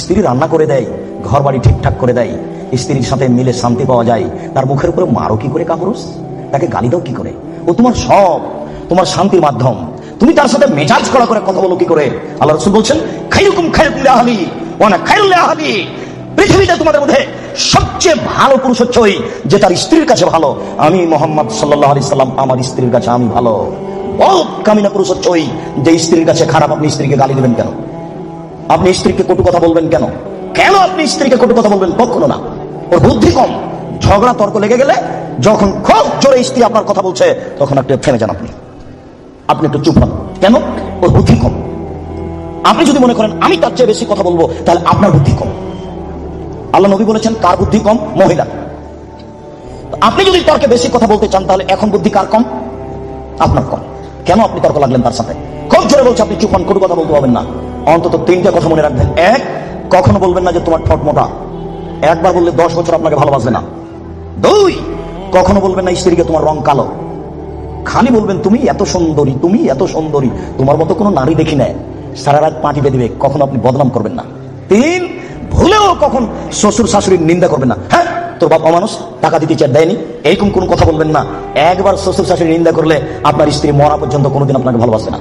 স্ত্রী রান্না করে দেয় ঘর বাড়ি ঠিকঠাক করে দেয়, স্ত্রীর সাথে মিলে শান্তি পাওয়া যায়, তার মুখের উপরে মারো কি করে কাপুরুষ তাকে গালি দাও কি করে? ও তোমার সব, তোমার শান্তির মাধ্যম। তুমি তার সাথে মেজাজ করা করে কথা বলো কি করে? আল্লাহ রসুল বলছেন, খাইরুকুম খাইরুকুম আহলি ওয়ানা খাইরুল আহলি পৃথিবীতে তোমাদের মধ্যে সবচেয়ে ভালো পুরুষ হচ্ছে ওই যে তার স্ত্রীর কাছে ভালো। আমি মোহাম্মদ সাল্লাহ আলি সাল্লাম, আমার স্ত্রীর কাছে আমি ভালো। বহুত কামিনা পুরুষ হচ্ছে ওই যে স্ত্রীর কাছে খারাপ, আপনি স্ত্রীকে গালি দেবেন কেন? আপনি স্ত্রীকে কটু কথা বলবেন কেন? কেন আপনি স্ত্রীকে কটু কথা বলবেন? কখনো না। ওর বুদ্ধি কম। ঝগড়া, তর্ক লেগে গেলে যখন খুব জোরে স্ত্রী আপনার কথা বলছে, তখন একটু থেমে যান আপনি। আপনি একটু চুপ হন। কেন? ওর বুদ্ধি কম। আপনি যদি মনে করেন, আমি তার চেয়ে বেশি কথা বলব, তাহলে আপনার বুদ্ধি কম। আল্লাহ নবী বলেছেন, কার বুদ্ধি কম? মহিলা আপনি যদি তর্কে বেশি কথা বলতে চান, তাহলে এখন বুদ্ধি কার কম? আপনার কম। কেন আপনি তর্ক লাগলেন তার সাথে? খুব জোরে বলছে, আপনি চুপান কোনো কথা বলতে পারবেন না। অন্তত তিনটা কথা মনে রাখবেন। এক, কখনো বলবেন না যে তোমার ঠট মোটা। একবার বললে দশ বছর আপনাকে ভালোবাসবে না। দুই, কখনো বলবেন না স্ত্রীকে তোমার রং কালো। খালি বলবেন, তুমি এত সুন্দরী, তুমি এত সুন্দরী, তোমার মতো কোনো নারী দেখি নেয় সারা রাত পাঁটি বেঁধে কখনো আপনি বদনাম করবেন না। তিন, ভুলেও কখন শ্বশুর শাশুড়ির নিন্দা করবেন না। হ্যাঁ তোর বাবা মানুষ, টাকা দিতে চার দেয়নি এরকম কোনো কথা বলবেন না। একবার শ্বশুর শাশুড়ির নিন্দা করলে আপনার স্ত্রী মরা পর্যন্ত কোনোদিন আপনাকে ভালোবাসে না।